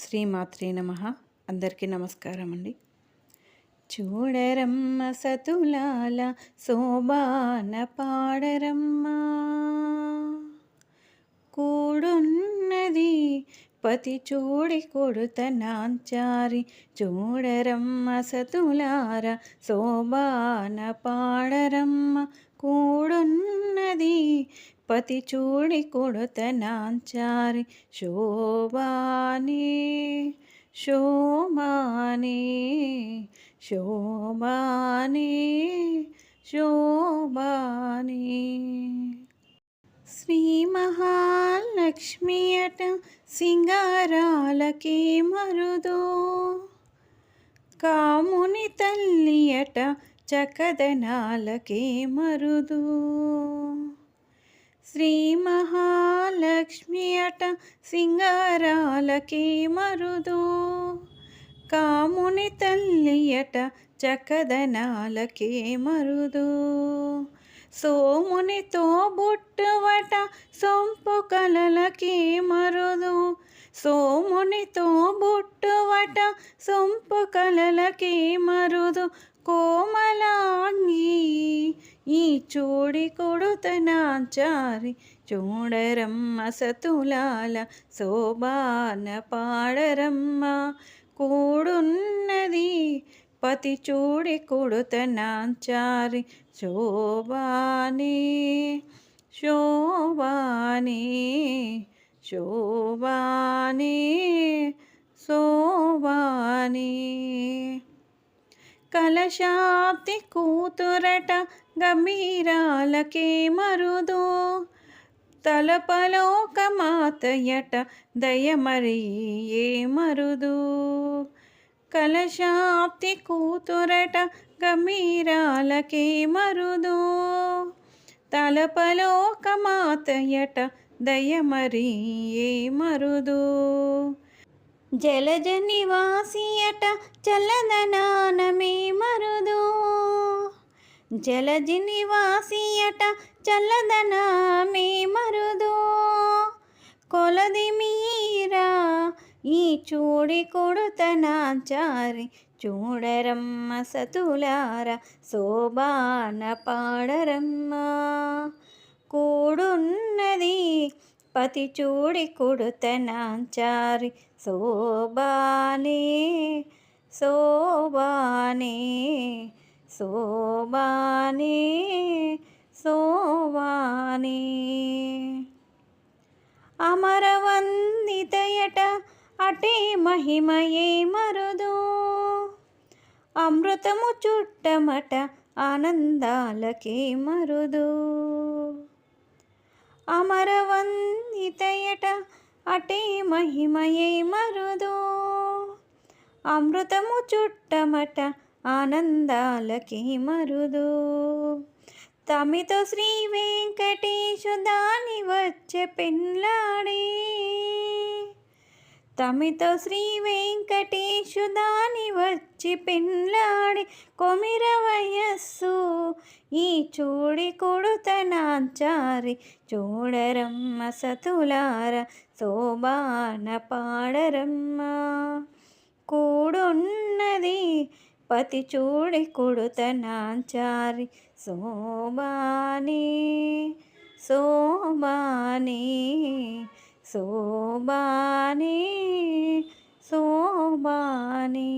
శ్రీమాత్రే నమ. అందరికీ నమస్కారం అండి. చూడరమ్మ సతులాల శోభాన పాడరమ్మ. కూడున్నది పతి చూడి కొడుత నాంచారి. చూడరమ్మ సతులార శోభాన పాడరమ్మ. కూడున్నది పతి చూడి కొడుత నాంచారి. శోభాని శోమాని శోభాని శోభాని. శ్రీ మహాలక్ష్మి అట సింగారాలకే మరుదో. కాముని తల్లి అట చకదనాలకే మరుదు. శ్రీ మహాలక్ష్మి అట సింగారాలకే మరుదు. కాముని తల్లి అట చకదనాలకే మరుదు. సోమునితో బుట్టువట సొంపు కలలకే మరుదు. సోమునితో బుట్టువట సొంపు కలలకే మరుదు. కోమలాంగి ఈ చూడి కొడుతనాచారి చూడరమ్మ సతులాల శోభాన పాడరమ్మ కూడున్నది పతి చూడి కొడుతనాచారి శోభాని శోభాని శోభాని శోభాని కలశాబ్ది కూతురట గంభీరాలకే మరుదు. తలపలోక మాతయట దయమరి ఏ మరుదు. కలశాబ్ది కూతురట గంభీరాలకే మరుదు. తలపలోక మాతయట దయమరి ఏ మరుదు. జలజ నివాసియట చల్లదనానమే మరుదు. జలజ నివాసియట చల్లదనామే మరుదు. కొలది మీరా ఈ చూడి కొడుతనాచారి చూడరమ్మ సతులార శోభాన పాడరమ్మ. కూడున్నది పతి చూడి కొడుతనాచారి శోభాని శోభాని శోభాని శోభానే. అమరవందితయట అటే మహిమయే మరుదు. అమృతము చుట్టమట ఆనందాలకే మరుదు. అమరవందితయట అటే మహిమయే మరుదు. అమృతము చుట్టమట ఆనందాలకి మరుదు. తమితో శ్రీ వెంకటేశు దాని వచ్చే పెన్లాడే తమితో శ్రీ వెంకటేశు దాని వచ్చి పిల్లాడి కొమిర వయస్సు. ఈ చూడి కొడుతనాచారి చూడరమ్మ సతులార శోభాన పాడరమ్మ. కూడున్నది పతి చూడి కొడుతనాచారి శోభాని శోభాని. சோபானே சோபானே